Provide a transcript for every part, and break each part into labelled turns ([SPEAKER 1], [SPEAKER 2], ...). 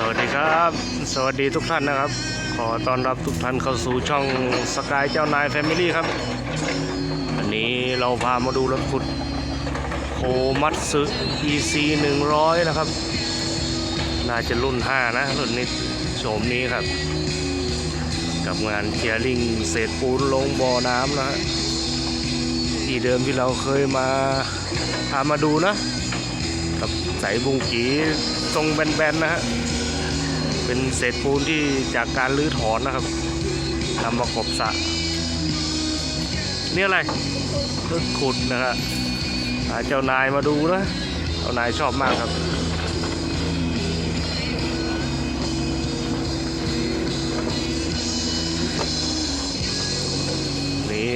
[SPEAKER 1] สวัสดีครับ สวัสดีทุกท่านนะครับ ขอต้อนรับทุกท่านเข้าสู่ช่องสกายเจ้านายแฟมิลี่ครับวันนี้เราพามาดูรถขุดโคมัตสึ EC 100 นะครับ น่าจะรุ่น 5 นะ รุ่นนี้โฉมนี้ครับ กับงานเคียริงเศษปูนลงบ่อน้ำนะฮะที่เดิมที่เราเคยมาพามาดูนะกับสายบุงกีทรงแบนๆนะฮะ เป็นเศษปูนที่จากการรื้อถอนนะครับนำมากบสะนี่อะไรขุดนะฮะหาเจ้านายมาดูนะเจ้านายชอบมากครับนี่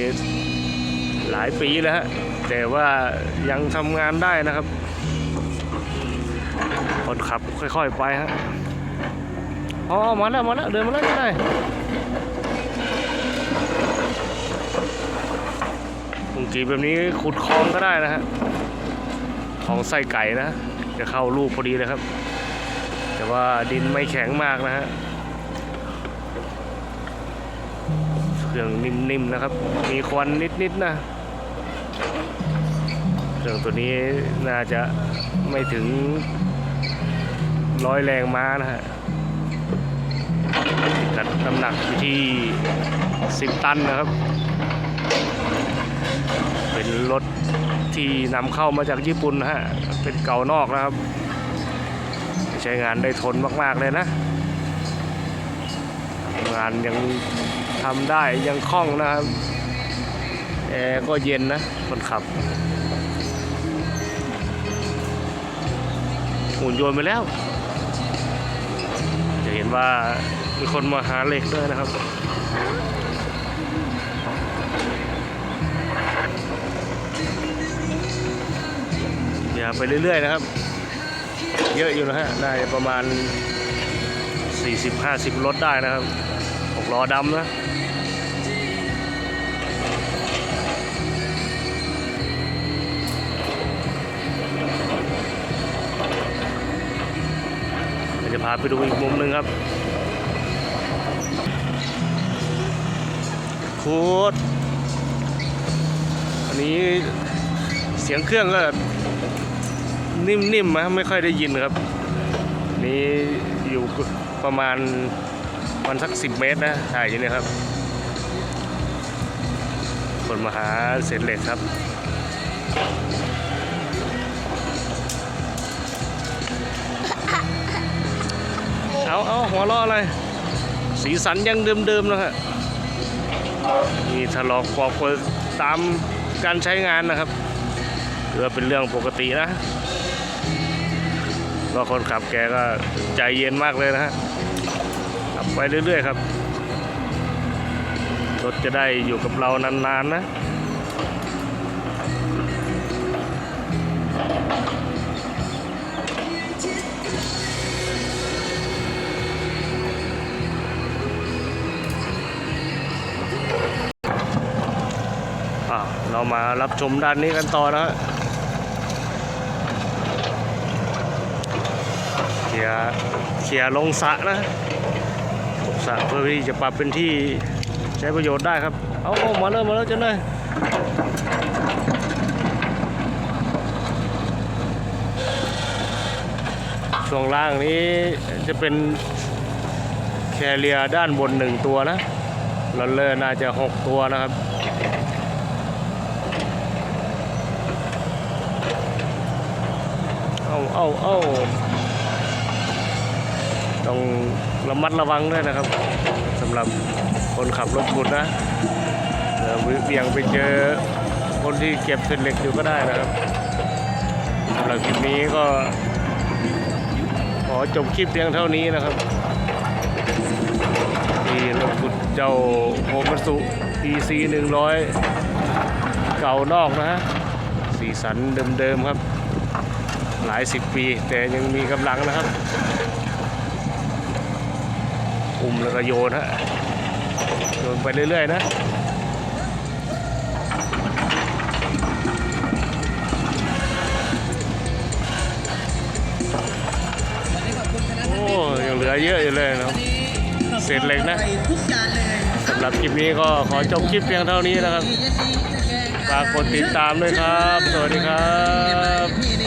[SPEAKER 1] หลายปีแล้วฮะแต่ว่ายังทำงานได้นะครับคนขับค่อย ๆ ไปฮะ อ๋อมาแล้วมาแล้วเดินมาแล้วจะได้บางทีแบบนี้ขุดคลองก็ได้นะฮะคลองไส้ไก่นะ จะเข้าลูกพอดีเลยครับ แต่ว่าดินไม่แข็งมากนะฮะเครื่องนิ่มๆนะครับ มีควันนิดๆนะเครื่องตัวนี้น่าจะไม่ถึงร้อยแรงม้านะฮะ พิกัดน้ำหนักอยู่ที่ 10 ตันนะครับ เป็นรถที่นำเข้ามาจากญี่ปุ่นนะฮะ เป็นเก่านอกนะครับ ใช้งานได้ทนมากๆเลยนะ งานยังทำได้ยังคล่องนะครับแอร์ก็เย็นนะคนขับหุ่นยนต์ไปแล้ว จะเห็นว่า มีคนมาหาเหล็กด้วยนะครับอย่าไปเรื่อย ๆ นะครับ เยอะอยู่นะฮะ ได้ประมาณ 40-50 รถได้นะครับหกล้อดำนะเดี๋ยวจะพาไปดูอีกมุมหนึ่งครับ คูดอันนี้เสียงเครื่องก็นิ่มๆนะไม่ค่อยได้ยินครับ นี่อยู่ประมาณมันสักสิบเมตรนะถ่ายอยู่เนี่ยครับ คนมาหาเศษเหล็กครับเอาเอาหัวล้ออะไร สีสันยังเดิมๆนะฮะ มีถลอกปอกเปิดตามการใช้งานนะครับถือว่าเป็นเรื่องปกตินะก็คนขับแกก็ใจเย็นมากเลยนะฮะขับไปเรื่อยๆครับรถจะได้อยู่กับเรานานๆนะ มารับชมด้านนี้กันต่อนะฮะเคลียเคลียลงสระนะสระเพื่อที่จะปรับเป็นที่ใช้ประโยชน์ได้ครับ เอาเอามาแล้วมมาแล้วจ้าหน่อยช่วงล่างนี้จะเป็นแคเรียด้านบนหนึ่งตัวนะลอนเลอร์น่าจะหกตัวนะครับ เอาเอาเอาต้องระมัดระวังด้วยนะครับสำหรับคนขับรถขุดนะเดี๋ยวเบี่ยงไปเจอคนที่เก็บเศษเหล็กอยู่ก็ได้นะครับสำหรับคลิปนี้ก็ขอจบคลิปเพียงเท่านี้นะครับที่รถขุดเจ้าโฮมัสุ EC 100 เก่านอกนะฮะสีสันเดิมๆครับ หลายสิบปี แต่ยังมีกำลังนะครับอุ้มแล้วก็โยนฮะโยนไปเรื่อยๆนะโอ้ยังเหลือเยอะอยู่เลยนะครับเศษเหล็กนะสำหรับคลิปนี้ก็ขอจบคลิปเพียงเท่านี้นะครับฝากกดติดตามด้วยครับ สวัสดีครับ